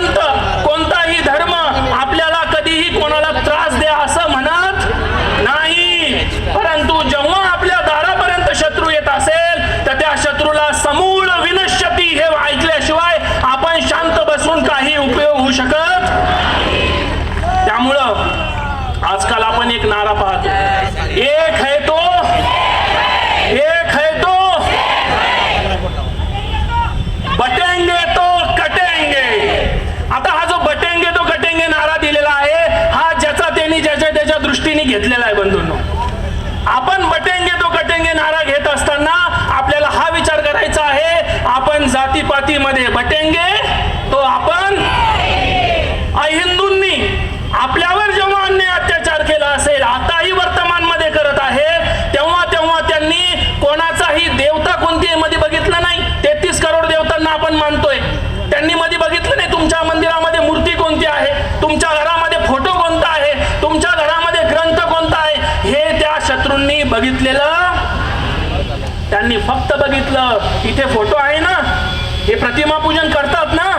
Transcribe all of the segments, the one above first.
काय जय भीम कोणताही संत कोणताही धर्म आपल्याला कधीही कोणाला त्रास द्या असं म्हणत नाही परंतु जेव्हा आपल्या दारापर्यंत शत्रू येत असेल तर त्या शत्रूला समूळ विनश्यती हे ऐकल्याशिवाय आपण शांत बसून काही उपयोग होऊ शकत त्यामुळं आजकाल आपण एक नारा पाहतो एक है तो एक है तो बटेंगे तो कटेंगे आता हा जो बटेंगे तो कटेंगे नारा दिलेला आहे हा ज्याचा त्यांनी ज्याच्या त्याच्या दृष्टीने घेतलेला आहे बंधूंनो. आपण बटेंगे तो कटेंगे नारा घेत असताना आपल्याला हा विचार करायचा आहे आपण जातीपातीमध्ये बटेंगे तो आपण हिंदूंनी आपल्यावर जेव्हा अन्याय अत्याचार केला असेल आताही वर्तमानमध्ये करत आहे तेव्हा तेव्हा त्यांनी कोणाचाही देवता कोणती आहे मध्ये बघितलं नाही. तेहतीस करोड देवतांना आपण मानतोय. त्यांनी मध्ये बघितलं नाही तुमच्या मंदिरामध्ये मूर्ती कोणती आहे? तुमच्या घरामध्ये बघितलेलं? त्यांनी फक्त बघितलं. इथे फोटो आहे ना? हे प्रतिमा पूजन करतात ना?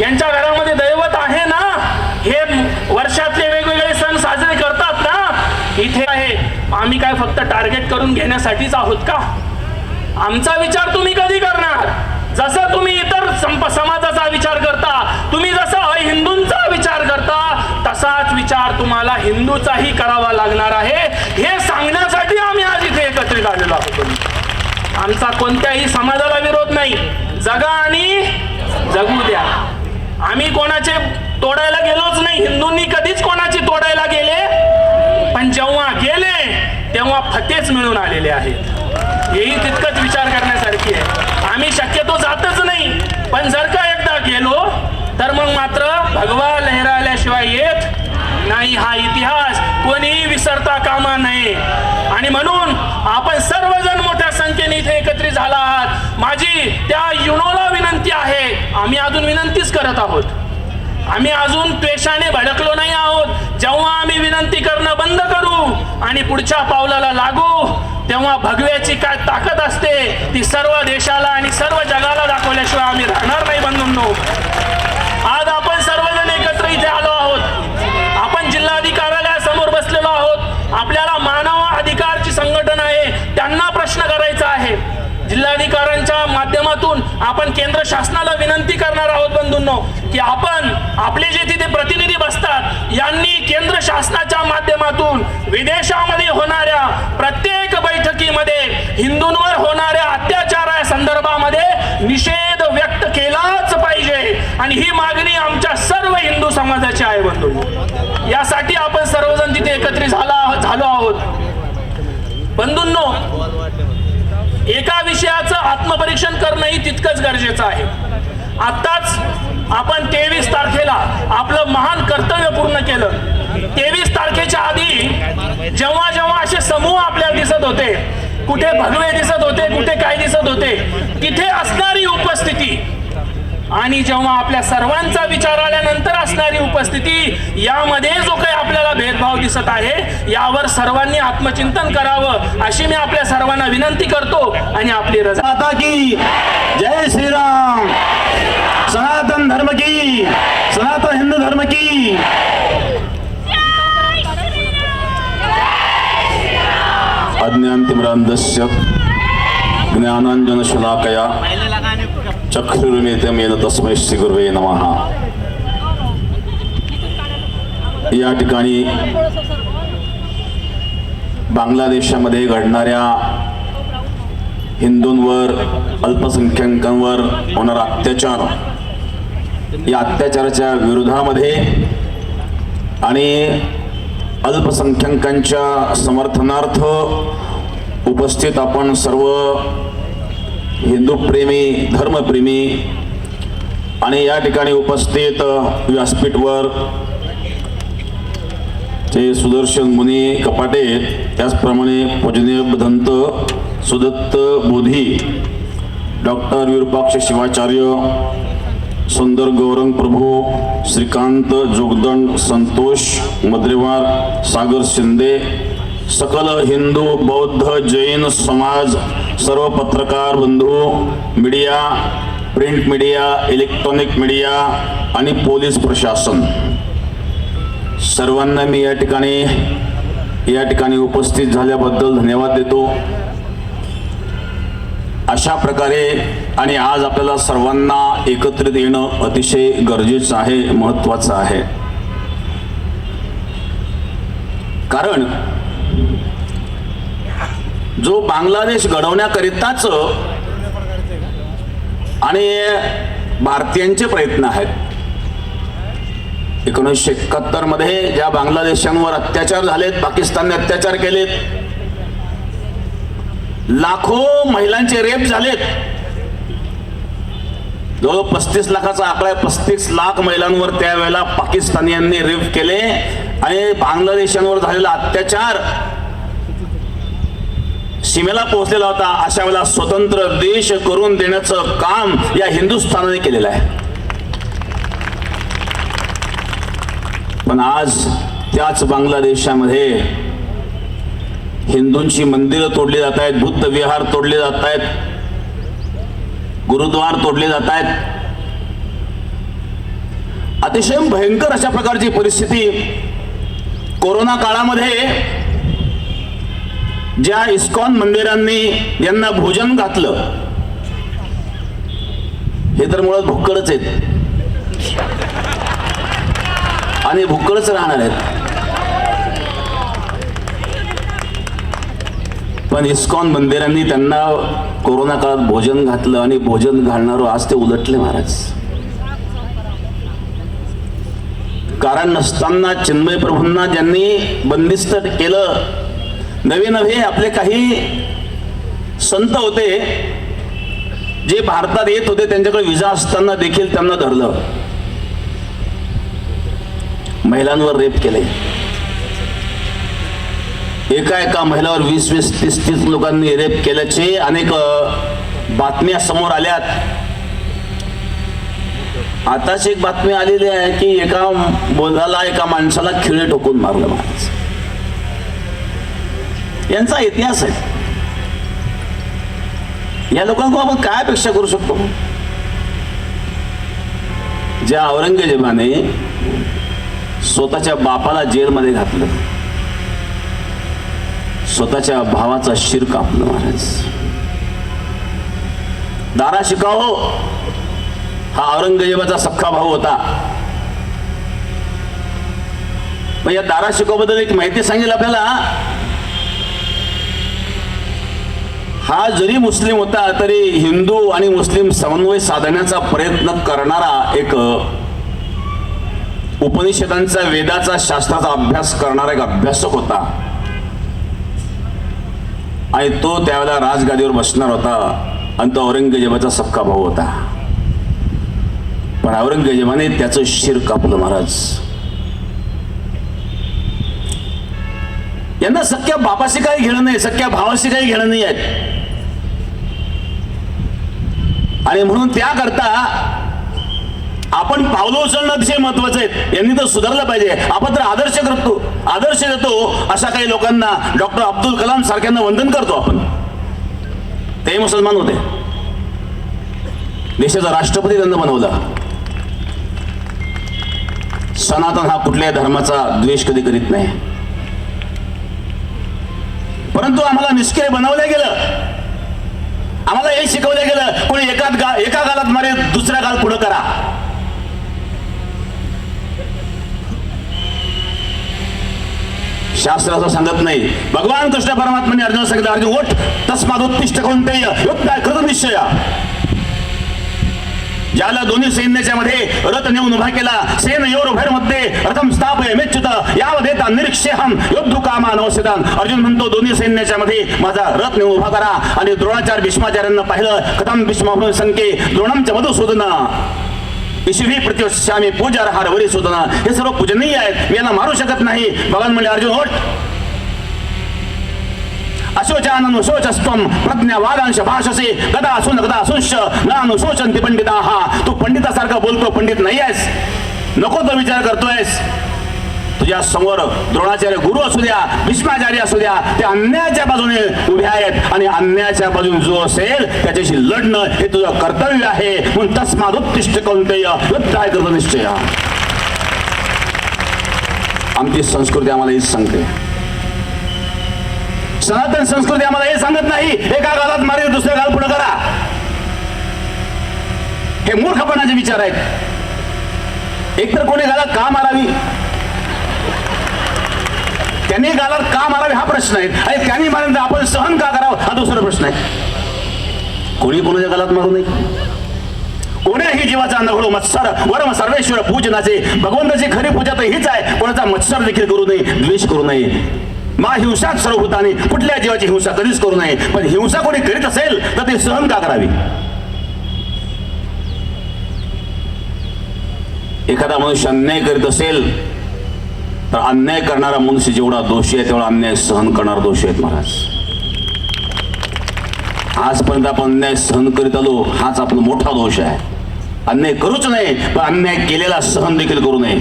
यांच्या घरामध्ये दैवत आहे ना? हे वर्षातले वेगवेगळे सण साजरे करतात ना? इथे आहे. आम्ही काय फक्त टार्गेट करून घेण्यासाठीच आहोत का? आमचा विचार तुम्ही कधी करणार? जसं तुम्ही इतर संप समाजाचा विचार करता तुम्ही जसं हिंदूंचा विचार करता तसाच विचार तुम्हाला हिंदूचाही करावा लागणार आहे. हे सांगण्यासाठी इथे आलेलो आहोत आमचा कोणत्याही समाजाला विरोध नाही. जगा आणि जगू द्या. आम्ही कोणाचे तोडायला गेलोच नाही. हिंदूंनी कधीच कोणाचे तोडायला गेले? पण जेव्हा गेले तेव्हा फतेच मिळून आलेले आहेत. हेही तितकंच विचार करण्यासारखी आहे. आम्ही शक्यतो जातच नाही. पण जर का एकदा गेलो तर मग मात्र भगवा लहराल्याशिवाय येत नाही हा इतिहास. कोणीही विसरता कामा नये. आणि म्हणून सर्वजण मोठ्या संख्येने इथे एकत्रित झाला आहात माझी त्या युनोला विनंती आहे आम्ही अजून विनंतीच करत आहोत. आम्ही अजून द्वेषाने भडकलो नाही आहोत. जेव्हा आम्ही विनंती करणं बंद करू आणि पुढच्या पावलाला लागू तेव्हा भगव्याची काय ताकद असते ती सर्व देशाला आणि सर्व जगाला दाखवल्याशिवाय आम्ही राहणार नाही बंधूंनो. आज आपण सर्वजण एकत्र इथे प्रश्न करायचा आहे. जिल्हाधिकाऱ्यांच्या माध्यमातून आपण केंद्र शासनाला विनंती करणार आहोत बंधूंनो की आपण आपले जे तिथे प्रतिनिधी बसतात यांनी केंद्र शासनाच्या माध्यमातून विदेशामध्ये होणाऱ्या प्रत्येक बैठकीमध्ये हिंदूंवर होणाऱ्या अत्याचारा संदर्भामध्ये निषेध व्यक्त केलाच पाहिजे. आणि ही मागणी आमच्या सर्व हिंदू समाजाची आहे बंधू यासाठी आपण सर्वजण तिथे एकत्रित झाला झालो आहोत. बंधूंनो एका विषयाचं आत्मपरीक्षण करणंही तितकंच गरजेचं आहे. आत्ताच आपण तेवीस तारखेला आपलं महान कर्तव्य पूर्ण केलं. तेवीस तारखेच्या आधी जेव्हा जेव्हा असे समूह आपल्याला दिसत होते कुठे भगवे दिसत होते कुठे काय दिसत होते तिथे असणारी उपस्थिती आणि जेव्हा आपल्या सर्वांचा विचार आल्यानंतर असणारी उपस्थिती यामध्ये जो काही आपल्याला भेदभाव दिसत आहे यावर सर्वांनी आत्मचिंतन करावं अशी मी आपल्या सर्वांना विनंती करतो आणि आपली रजा माता की जय श्री राम सनातन धर्म की सनातन हिंदू धर्म की। अज्ञानतिमिरान्धस्य ज्ञानाञ्जनशलाकया। चक्षुरुमेतं येन तस्मै श्रीगुर्वे नमः। या ठिकाणी बांगलादेशामध्ये घडणाऱ्या हिंदूंवर अल्पसंख्याकांवर होणारा अत्याचार या अत्याचाराच्या विरोधामध्ये आणि अल्पसंख्याकांच्या समर्थनार्थ उपस्थित आपण सर्व हिंदू प्रेमी धर्मप्रेमी आणि या ठिकाणी उपस्थित व्यासपीठवर ते सुदर्शन मुनी कपाटे त्याचप्रमाणे पूजनीय भदंत सुदत्त बोधी डॉक्टर विरूपाक्ष शिवाचार्य सुंदर गौरंग प्रभू श्रीकांत जोगदंड संतोष मद्रेवार सागर शिंदे सकल हिंदू बौद्ध जैन समाज सर्व पत्रकार बंधू media print media electronic media आणि पोलीस प्रशासन. सर्वांना मी या ठिकाणी या ठिकाणी उपस्थित झाल्याबद्दल धन्यवाद देतो. अशा प्रकारे आणि आज आपल्याला सर्वांना एकत्रित येणं अतिशय गरजेचं आहे महत्त्वाचं आहे. कारण जो बांगलादेश घडवण्याकरिताच आणि भारतीयांचे प्रयत्न आहेत. एकोणीसशे एकाहत्तरमध्ये ज्या बांगलादेशांवर अत्याचार झालेत पाकिस्तानने अत्याचार केलेत लाखो महिलांचे रेप झालेत. जवळ पस्तीस लाखाचा आकडा आहे. पस्तीस लाख महिलांवर त्यावेळेला पाकिस्तानियांनी रेप केले आणि बांगलादेशांवर झालेला अत्याचार सीमेला पोहोचलेला होता. अशा वेळेला स्वतंत्र देश करून देण्याचं काम या हिंदुस्थानाने केलेलं आहे. पण आज त्याच बांगलादेशामध्ये हिंदूंची मंदिरं तोडली जात आहेत बुद्ध विहार तोडले जात आहेत गुरुद्वार तोडले जात आहेत. अतिशय भयंकर अशा प्रकारची परिस्थिती कोरोना काळामध्ये ज्या इस्कॉन मंदिरांनी यांना भोजन घातलं हे तर मुळात भुक्कडच आहेत. आणि भुक्कडच राहणार आहेत. पण इस्कॉन मंदिरांनी त्यांना कोरोना काळात भोजन घातलं आणि भोजन घालणार आज ते उलटले महाराज. कारण नसताना चिन्मय प्रभूंना ज्यांनी बंदिस्त केलं नवे नवे आपले काही संत होते जे भारतात येत होते त्यांच्याकडे विजा असताना देखील त्यांना धरलं. महिलांवर रेप केले. एका एका महिलावर वीस वीस तीस तीस लोकांनी रेप केल्याचे अनेक बातम्या समोर आल्यात. आताच एक बातमी आलेली आहे की एका बोलाला एका माणसाला खिळे ठोकून मारलं महाराज. यांचा इतिहास आहे. या लोकांकडून आपण काय अपेक्षा करू शकतो? ज्या औरंगजेबाने स्वतःच्या बापाला जेलमध्ये घातलं. स्वतःच्या भावाचा शिर कापलं महाराज. दारा शिकाहो हा औरंगजेबाचा सख्खा भाऊ होता. मग या दारा शिकाबद्दल एक माहिती सांगेल आपल्याला. हा जरी मुस्लिम होता तरी हिंदू आणि मुस्लिम समन्वय साधण्याचा प्रयत्न करणारा एक उपनिषदांचा वेदाचा शास्त्राचा अभ्यास करणारा एक अभ्यासक होता. आणि तो त्यावेळेला राजगादीवर बसणार होता. आणि तो औरंगजेबाचा सक्का भाऊ होता. पण औरंगजेबाने त्याचं शिर कापलं महाराज. यांना सख्या बापाशी काही घेणं नाही सख्या भावाशी काही घेणं नाही आहेत आणि म्हणून त्याकरता आपण पावलं उचलणं अतिशय महत्वाचं आहे. यांनी तर सुधारलं पाहिजे. आपण तर आदर्श करतो. आदर्श देतो अशा काही लोकांना डॉक्टर अब्दुल कलाम सारख्यांना वंदन करतो आपण. ते मुसलमान होते. देशाचा राष्ट्रपती त्यांना बनवला. सनातन हा कुठल्याही धर्माचा द्वेष कधी करीत नाही. परंतु आम्हाला निष्क्रिय बनवलं गेलं. आम्हाला हे शिकवलं गेलं. कोणी एका गा एका गालात मारे दुसऱ्या गाल पुढं करा. शास्त्र असं सांगत नाही. भगवान कृष्ण परमात्माने अर्जुन सांगितलं अर्जुन ओठ तस्माद उत्तिष्ठ कोणतेय? युक्ताय कृत निश्चय ज्याला दोन्ही सैन्याच्या मध्ये रथ नेऊन उभा केला. सेन योर भैरमध्ये रथम स्थापय मेच्युत. याव देता निरीक्षेहम योद्धू कामा अर्जुन म्हणतो दोन्ही सैन्याच्या मध्ये माझा रथ नेऊन उभा करा. आणि द्रोणाचार्य भीष्माचार्यांना पाहिलं. कथम भीष्म संके द्रोणमच मधुसूदन ईश्वरी प्रतिवश्यामी पूजा हार वरी सुदना हे सर्व पूजनीय आहेत. मी यांना मारू शकत नाही. भगवान म्हणजे अर्जुन होट अशोचाननु शोचस्त्वम वादांश भाषसे गदा असून कदा असूंश न अनुशोचंती पंडिता हा तू पंडितासारखा बोलतो पंडित नाही आहेस। नको तो विचार करतोयस तुझ्या समोर द्रोणाचार्य गुरु असू द्या भीष्माचार्य असू द्या ते अन्यायाच्या बाजूने उभे आहेत आणि अन्यायाच्या बाजूने जो असेल त्याच्याशी लढणं हे तुझं कर्तव्य आहे. म्हणून तस्माद उत्तिष्ठ कोणतेय काय करतो निश्चय आमची संस्कृती आम्हाला हीच सांगते. सनातन संस्कृती आम्हाला हे सांगत नाही. एका गालात मारे दुसऱ्या गाल पुढे करा. हे मूर्खपणाचे विचार आहेत. एकतर कोणी गालात का मारावी? त्यांनी गालात का मारावी हा प्रश्न आहे. आणि त्यांनी मारल्यानंतर आपण सहन का करावं हा दुसरा प्रश्न आहे. कोणी कोणाच्या गालात मारू नये? कोण्याही जीवाचा अनुभव मत्सर वरम सर्वेश्वर पूजनाचे भगवंताची खरी पूजा तर हीच आहे. कोणाचा मत्सर देखील करू नये द्वेष करू नये. मा हिंसाच सर्वभूताने कुठल्या जीवाची हिंसा कधीच करू नये. पण हिंसा कोणी करीत असेल तर ते सहन का करावी? एखादा मनुष्य अन्याय करीत असेल तर अन्याय करणारा मनुष्य जेवढा दोषी आहे तेवढा अन्याय सहन करणारा दोषी आहेत महाराज. आजपर्यंत आपण अन्याय सहन करीत आलो हाच आपला मोठा दोष आहे. अन्याय करूच नये पण अन्याय केलेला सहन देखील करू नये.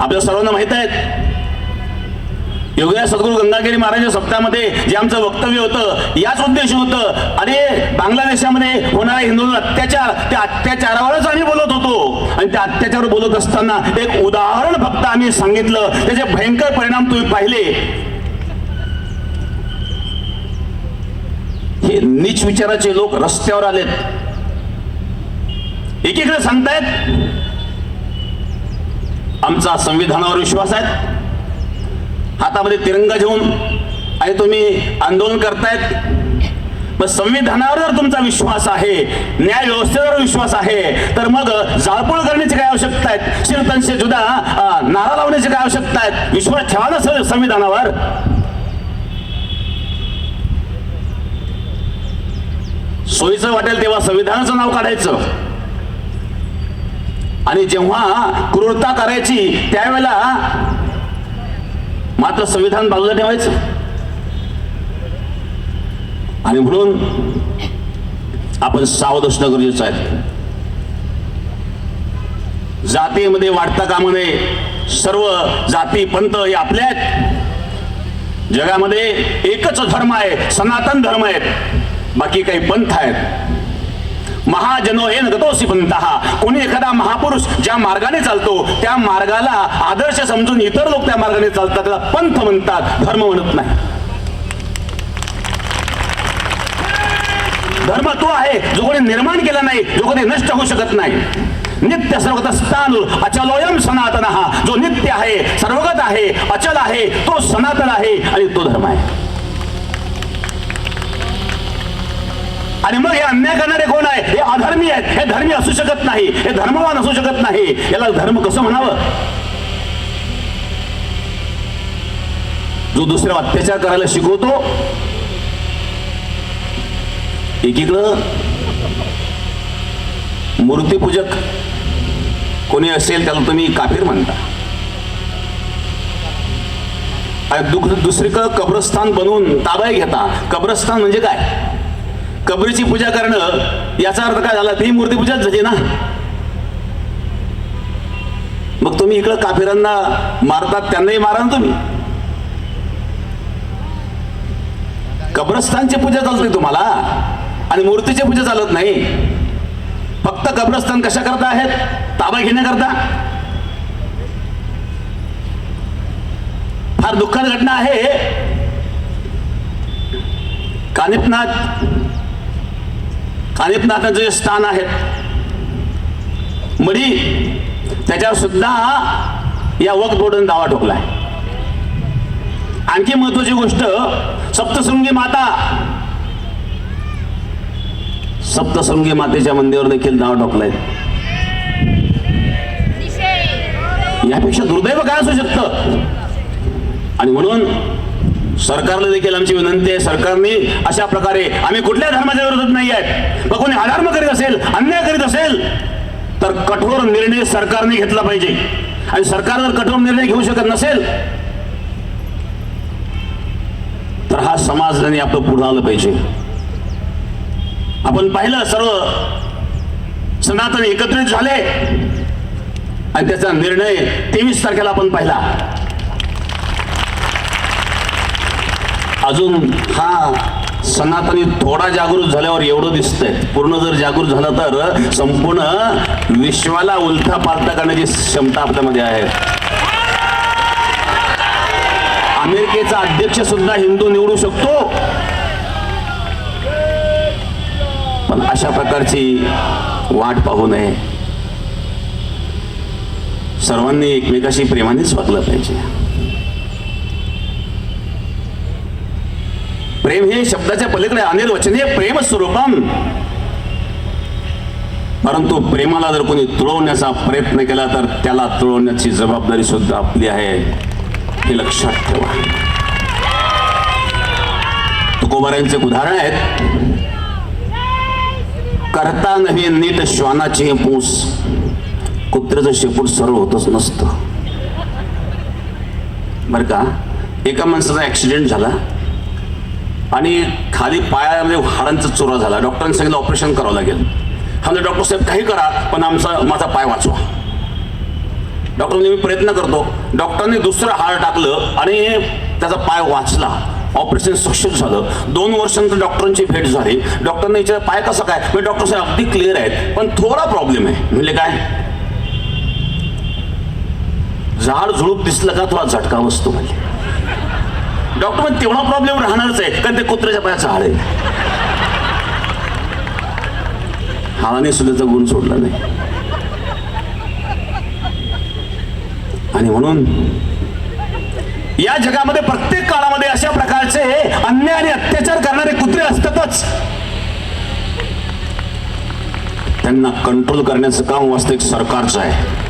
आपल्या सर्वांना माहीत आहे योग्य सद्गुरू गंगागिरी महाराज सप्ताहामध्ये जे आमचं वक्तव्य होतं याच उद्देश होतं. अरे बांगलादेशामध्ये होणारा हिंदू अत्याचार त्या अत्याचारावरच आम्ही बोलत होतो. आणि त्या अत्याचार बोलत असताना एक उदाहरण फक्त आम्ही सांगितलं. त्याचे भयंकर परिणाम तुम्ही पाहिले. हे नीच विचाराचे लोक रस्त्यावर आलेत. एकीकडे सांगतायत आमचा संविधानावर विश्वास आहे. हातामध्ये तिरंगा घेऊन आणि तुम्ही आंदोलन करतायत? मग संविधानावर जर तुमचा विश्वास आहे न्याय व्यवस्थेवर विश्वास आहे तर मग जाळपोळ करण्याची काय आवश्यकता आहे? शिरतनशे जुदा नारा लावण्याची काय आवश्यकता आहे? विश्वास ठेवा ना सर संविधानावर. सोयीचं वाटेल तेव्हा संविधानाचं नाव काढायचं. आणि जेव्हा क्रूरता करायची त्यावेळेला मात्र संविधान बाजूला ठेवायचं. आणि म्हणून आपण सावध असणं गरजेचं आहे. जातीमध्ये वाढता कामा नये. सर्व जाती पंथ हे आपले आहेत. जगामध्ये एकच धर्म आहे सनातन धर्म आहेत. बाकी काही पंथ आहेत. महाजनो हे नगतोसी पंतः कोणी एखादा महापुरुष ज्या मार्गाने चालतो त्या मार्गाला आदर्श समजून इतर लोक त्या मार्गाने चालतात त्याला पंथ म्हणतात धर्म म्हणत नाही. धर्म तो आहे जो कोणी निर्माण केला नाही जो कधी नष्ट होऊ शकत नाही. नित्य सर्वगत स्थान अचलोयम सनातन। हा जो नित्य आहे सर्वगत आहे अचल आहे तो सनातन आहे आणि तो धर्म आहे. आणि मग हे अन्याय करणारे कोण आहे? हे अधर्मी आहेत. हे धर्मी असू शकत नाही. हे धर्मवान असू शकत नाही. याला धर्म कसं म्हणावं? जो दुसऱ्या अत्याचार करायला शिकवतो एकीकडं मूर्तीपूजक कोणी असेल त्याला तुम्ही काफीर म्हणता. दुसरीकडं कब्रस्थान बनवून ताब्या घेता. कब्रस्थान म्हणजे काय? कबरीची पूजा करणं याचा अर्थ काय झाला? ती मूर्तीपूजाच झाली ना? मग तुम्ही इकडं काफिरांना मारतात त्यांनाही मारा ना तुम्ही. कब्रस्थानची पूजा चालते तुम्हाला. आणि मूर्तीची पूजा चालत नाही. फक्त कब्रस्थान कशा करता आहेत? ताबा घेण्याकरता फार दुःखद घटना आहे. कानिपनाथ अनेकनाथांचं जे स्थान आहेत मढी त्याच्यावर सुद्धा या वक्त बोर्डन दावा ठोकलाय. आणखी महत्वाची गोष्ट सप्तशृंगी माता. सप्तशृंगी मातेच्या मंदिरावर देखील नाव ठोकलंय. यापेक्षा दुर्दैव काय असू शकतं? आणि म्हणून सरकारला देखील आमची विनंती आहे. सरकारने अशा प्रकारे आम्ही कुठल्या धर्माच्या विरोधात नाही आहेत. मग कोणी अधर्म करीत असेल अन्याय करीत असेल तर कठोर निर्णय सरकारने घेतला पाहिजे. आणि सरकार जर कठोर निर्णय घेऊ शकत नसेल तर हा समाज त्यांनी आपलं पूर्ण आलं पाहिजे. आपण पाहिलं सर्व सनातन एकत्रित झाले. आणि त्याचा निर्णय तेवीस तारखेला आपण पाहिला. अजून हा सनातनी थोडा जागृत झाल्यावर एवढं दिसतंय. पूर्ण जर जागृत झालं तर संपूर्ण विश्वाला उलथा पालथा करण्याची क्षमता आपल्यामध्ये आहे. अमेरिकेचा अध्यक्ष सुद्धा हिंदू निवडू शकतो. पण अशा प्रकारची वाट पाहू नये. सर्वांनी एकमेकाशी प्रेमानेच वागलं पाहिजे. प्रेम हे शब्दाच्या पलीकडे अनिर्वचनीय प्रेम स्वरूपम परंतु प्रेमाला जर कोणी तुळवण्याचा प्रयत्न केला तर त्याला तुळवण्याची जबाबदारी सुद्धा आपली आहे. हे लक्षात ठेवा. तुकोबाऱ्यांचे उदाहरण आहेत. करता नव्हे नीट श्वानाची पूस. कुत्र्याचं शेपूट सरळ होतच नसतं. बरं का? एका माणसाचा ऍक्सिडेंट झाला. आणि खाली पायामध्ये हाडांचा चोरा झाला. डॉक्टरांनी सांगितलं ऑपरेशन करावं लागेल. म्हणजे डॉक्टर साहेब काही करा पण आमचा माझा पाय वाचवा. डॉक्टरने मी प्रयत्न करतो. डॉक्टरांनी दुसरं हाड टाकलं आणि त्याचा पाय वाचला. ऑपरेशन सक्सेस झालं. दोन वर्षांनंतर डॉक्टरांची भेट झाली. डॉक्टरने विचारलं पाय कसं काय? म्हणजे डॉक्टर साहेब अगदी क्लिअर आहेत पण थोडा प्रॉब्लेम आहे. म्हणजे काय? झाड झुळूप दिसलं का? थोडा झटका बसतो म्हणजे डॉक्टर पण तेवढा प्रॉब्लेम राहणारच आहे कारण ते कुत्र्याच्या पायाचा हाड आहे. हाळाने सुद्धा गुण सोडला नाही. आणि म्हणून या जगामध्ये प्रत्येक काळामध्ये अशा प्रकारचे अन्याय आणि अत्याचार करणारे कुत्रे असतातच. त्यांना कंट्रोल करण्याचं काम वास्तविक सरकारचं आहे.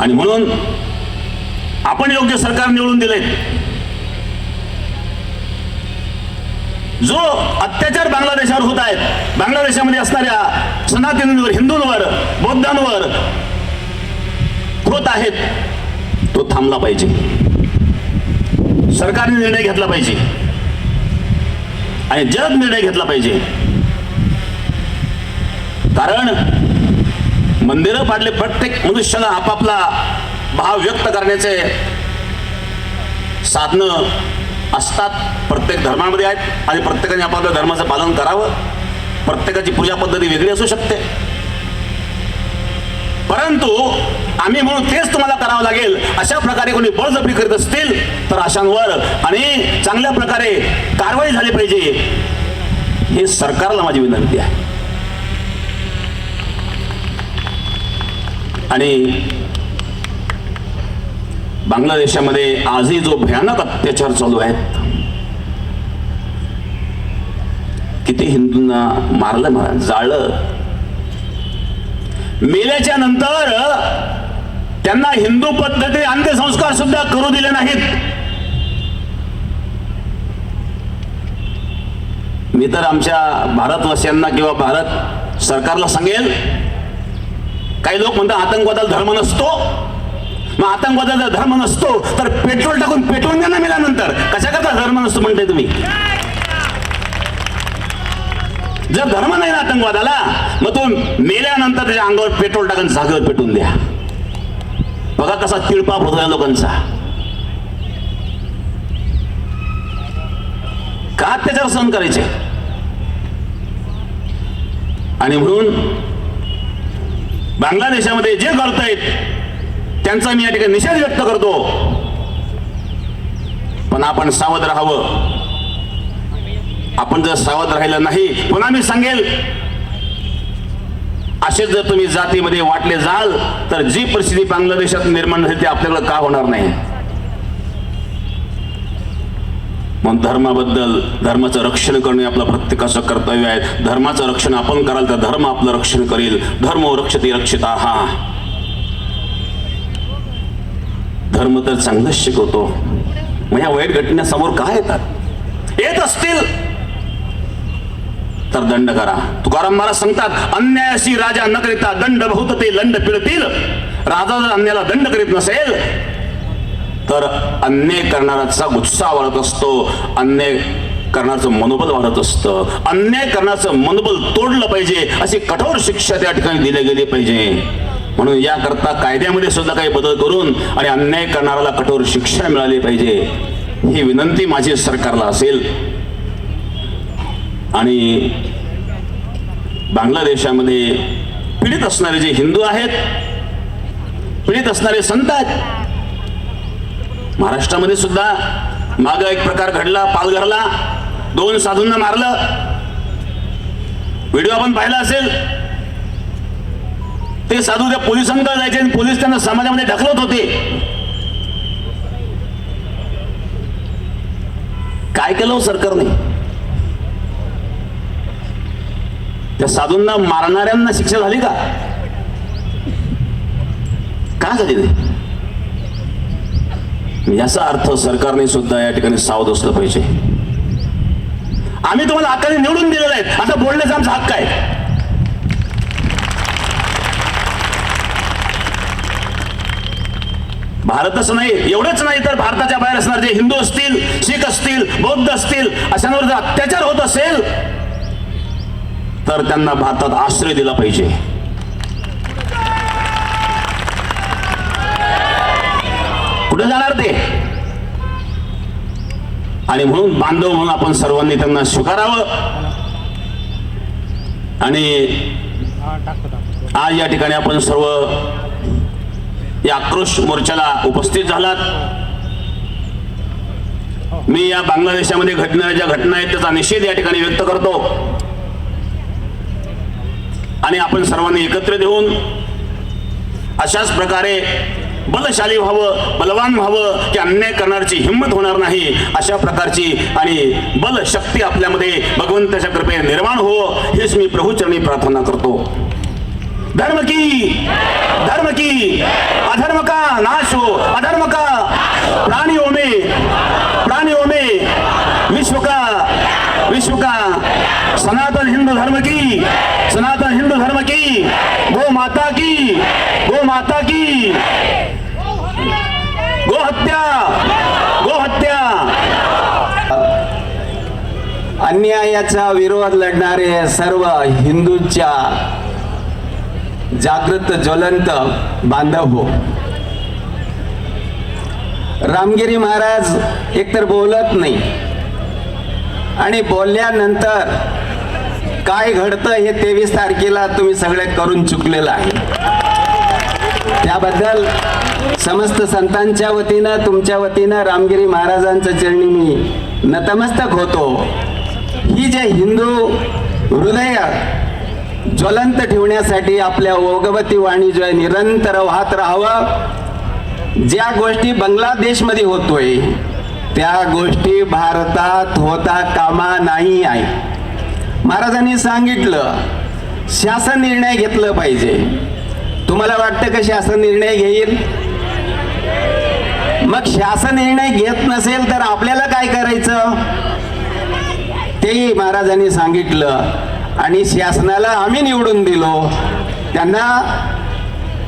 आणि म्हणून आपण योग्य सरकार निवडून दिले जो अत्याचार बांगलादेशावर होत आहेत बांगलादेशामध्ये असणाऱ्या सनातनींवर हिंदूंवर बौद्धांवर होत आहेत तो थांबला पाहिजे. सरकारने निर्णय घेतला पाहिजे. आणि जग निर्णय घेतला पाहिजे. कारण मंदिरं पाडले प्रत्येक मनुष्याला आपापला भाव व्यक्त करण्याचे साधनं असतात. प्रत्येक धर्मामध्ये आहेत आणि प्रत्येकाने आपापल्या धर्माचं पालन करावं. प्रत्येकाची पूजा पद्धती वेगळी असू शकते. परंतु आम्ही म्हणून तेच तुम्हाला करावं लागेल. अशा प्रकारे कोणी बळजबरी करीत असतील तर अशांवर आणि चांगल्या प्रकारे कारवाई झाली पाहिजे. हे सरकारला माझी विनंती आहे. आणि बांगलादेशामध्ये आजही जो भयानक अत्याचार चालू आहेत किती हिंदूंना मारलं मार जाळलं. मेल्याच्या नंतर त्यांना हिंदू पद्धती अंत्यसंस्कार सुद्धा करू दिले नाहीत. मी तर आमच्या भारतवासियांना किंवा भारत सरकारला सांगेल काही लोक म्हणतात आतंकवादाला धर्म नसतो. मग आतंकवादाचा धर्म नसतो तर पेट्रोल टाकून पेट्रोल द्या ना मेल्यानंतर कशा करता धर्म नसतो म्हणताय तुम्ही? जर धर्म नाही ना आतंकवादाला मग तो मेल्यानंतर त्याच्या अंगावर पेट्रोल टाकून जागेवर पेटून द्या. बघा कसा तिळपाप होतो या लोकांचा. का त्याच्यावर सहन करायचे? आणि म्हणून बांगलादेशामध्ये जे घडतायत त्यांचा मी या ठिकाणी निषेध व्यक्त करतो. पण आपण सावध राहावं. आपण जर सावध राहिलं नाही पुन्हा मी सांगेल असे जर तुम्ही जातीमध्ये वाटले जाल तर जी परिस्थिती बांगलादेशात निर्माण झाली ती आपल्याकडे का होणार नाही? मग धर्माबद्दल धर्माचं रक्षण करणे आपलं प्रत्येकाचं कर्तव्य आहे. धर्माचं रक्षण आपण कराल तर धर्म आपलं रक्षण करेल. धर्म रक्षते रक्षिता हा. धर्म तर चांगलंच शिकवतो. मग या वाईट घटना समोर काय येतात? येत असतील. तर दंड करा. तुकाराम महाराज सांगतात अन्यायाशी राजा न करिता दंड बहुत ते लंड पिळतील. राजा जर अन्याला दंड करीत नसेल तर अन्याय करणाऱ्याचा गुस्सा वाढत असतो अन्याय करण्याचं मनोबल वाढत असतं. अन्याय करण्याचं मनोबल तोडलं पाहिजे अशी कठोर शिक्षा त्या ठिकाणी दिली गेली पाहिजे. म्हणून याकरता कायद्यामध्ये सुद्धा काही बदल करून आणि अन्याय करणाऱ्याला कठोर शिक्षा मिळाली पाहिजे. ही विनंती माझी सरकारला असेल. आणि बांगलादेशामध्ये पीडित असणारे जे हिंदू आहेत पीडित असणारे संत आहेत महाराष्ट्रामध्ये सुद्धा माग एक प्रकार घडला पालघरला दोन साधूंना मारलं. व्हिडिओ आपण पाहिला असेल. ते साधू त्या पोलिसांकडे जायचे आणि पोलीस त्यांना समाजामध्ये ढकलत होते. काय केलं हो सरकारने? त्या साधूंना मारणाऱ्यांना शिक्षा झाली का? का झाली नाही? याचा अर्थ सरकारने सुद्धा या ठिकाणी सावध असलं पाहिजे. आम्ही तुम्हाला हक्काने निवडून दिलेलं आहे आता बोलण्याचा आमचा हक्क आहे. भारतच नाही एवढंच नाही तर भारताच्या बाहेर असणारे जे हिंदू असतील शीख असतील बौद्ध असतील अशांवर जर अत्याचार होत असेल तर त्यांना भारतात आश्रय दिला पाहिजे. कुठे जाणार ते? आणि म्हणून बांधव म्हणून आपण सर्वांनी त्यांना स्वीकारावं. आणि आज या ठिकाणी आपण सर्व या आक्रोश मोर्चाला उपस्थित झालात. मी या बांगलादेशामध्ये घडणाऱ्या ज्या घटना आहेत त्याचा निषेध या ठिकाणी व्यक्त करतो. आणि आपण सर्वांनी एकत्रित येऊन अशाच प्रकारे बलशाली व्हावं बलवान व्हावं की अन्याय करणारची हिंमत होणार नाही अशा प्रकारची आणि बल शक्ती आपल्यामध्ये भगवंताच्या कृपे निर्माण हो हेच मी प्रभूचरणी प्रार्थना करतो. धर्म की धर्म की अधर्म का नाश हो अधर्म का प्राणियों में प्राणियों में विश्व का विश्व का सनातन हिंदू धर्म की सनातन हिंदू धर्म की गो माता की गो माता की गो हत्या गो हत्या अन्यायाचा विरोध लढणारे सर्व हिंदूंच्या जागृत ज्वलंत बांधव हो. रामगिरी महाराज एकतर बोलत नाही आणि बोलल्यानंतर काय घडतं हे तेवीस तारखेला तुम्ही सगळे करून चुकलेलं आहे. त्याबद्दल समस्त संतांच्या वतीनं तुमच्या वतीनं रामगिरी महाराजांच्या चरणी मी नतमस्तक होतो. ही जे हिंदू हृदय ज्वलंत ठेवण्यासाठी आपल्या ओगवती वाणी जो आहे निरंतर वाहत राहावं. ज्या गोष्टी बांगलादेशमध्ये होतोय त्या गोष्टी भारतात होता कामा नाही आहे. महाराजांनी सांगितलं शासन निर्णय घेतलं पाहिजे. तुम्हाला वाटतं का शासन निर्णय घेईल? मग शासन निर्णय घेत नसेल तर आपल्याला काय करायचं? तेही महाराजांनी सांगितलं. आणि शासनाला आम्ही निवडून दिलो. त्यांना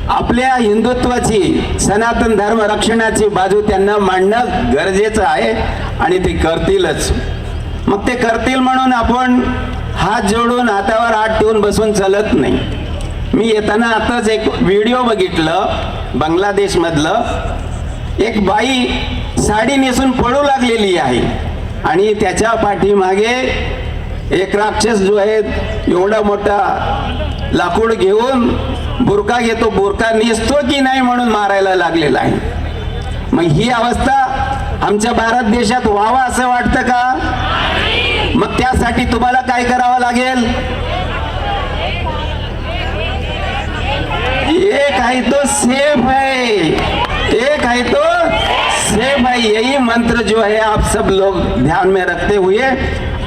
आपल्या हिंदुत्वाची सनातन धर्म रक्षणाची बाजू त्यांना मांडणं गरजेचं आहे आणि ते करतीलच. मग ते करतील म्हणून आपण हात जोडून हातावर हात ठेवून बसून चालत नाही. मी येताना आताच एक व्हिडिओ बघितलं बांगलादेशमधलं. एक बाई साडी नेसून पळू लागलेली आहे. आणि त्याच्या पाठीमागे एक राक्षस जो आहे एवढा मोठा लाकूड घेऊन बुरका घेतो बुरका नेसतो की नाही म्हणून मारायला लागलेला आहे. मग ही अवस्था आमच्या भारत देशात व्हावा असं वाटतं का? मग त्यासाठी तुम्हाला काय करावं लागेल? एक है तो सेफ है एक है तो सेफ है यही मंत्र जो है आप सब लोग ध्यान में रखते हुए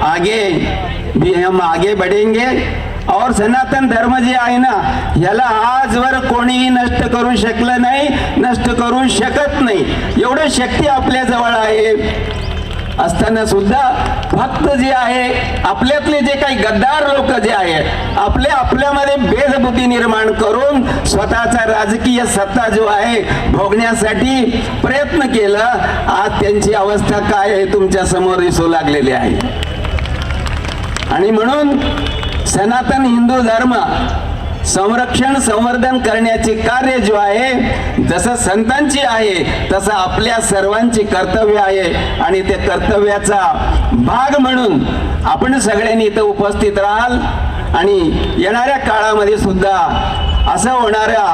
आगे भी हम आगे बढ़ेंगे। और सनातन धर्म जे आहे ना याला आजवर कोणीही नष्ट करू शकलं नाही नष्ट करू शकत नाही. एवढं शक्ती आपल्या जवळ आहे. असताना सुद्धा भक्त जे आहे आपल्यातले जे काही गद्दार लोक जे आहे आपल्या आपल्यामध्ये भेदबुद्धी निर्माण करून स्वतःचा राजकीय सत्ता जो आहे भोगण्यासाठी प्रयत्न केला. आज त्यांची अवस्था काय आहे तुमच्यासमोर दिसू लागलेली आहे. आणि म्हणून सनातन हिंदू धर्म संरक्षण संवर्धन करण्याचे कार्य जो आहे जसं संतांची आहे तसं आपल्या सर्वांची कर्तव्य आहे. आणि त्या कर्तव्याचा भाग म्हणून आपण सगळ्यांनी इथं उपस्थित राहाल. आणि येणाऱ्या काळामध्ये सुद्धा असं होणाऱ्या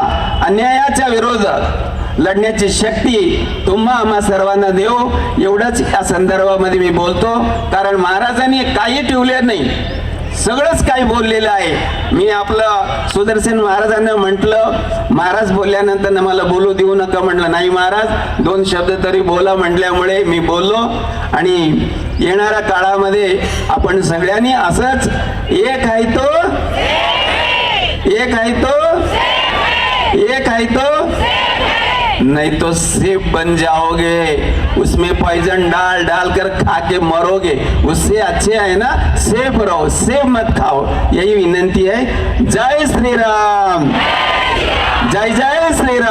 अन्यायाच्या विरोधात लढण्याची शक्ती तुम्हा आम्हा सर्वांना देऊ. एवढंच या संदर्भामध्ये मी बोलतो. कारण महाराजांनी काही ठेवले नाही. सगळंच काही बोललेलं आहे. मी आपलं सुदर्शन महाराजांना म्हटलं महाराज बोलल्यानंतर ना मला बोलू देऊ नका म्हटलं. नाही महाराज दोन शब्द तरी बोला म्हटल्यामुळे मी बोललो. आणि येणाऱ्या काळामध्ये आपण सगळ्यांनी असंच एक आहे तो एक आहे तो एक आहे तो नहीं तो सेब बन जाओगे। उसमें पॉइजन डाल डाल कर खा के मरोगे। उससे अच्छे है ना सेफ़ रहो, सेब मत खाओ। यही विनंती है। जय श्री राम। जय जय श्री राम।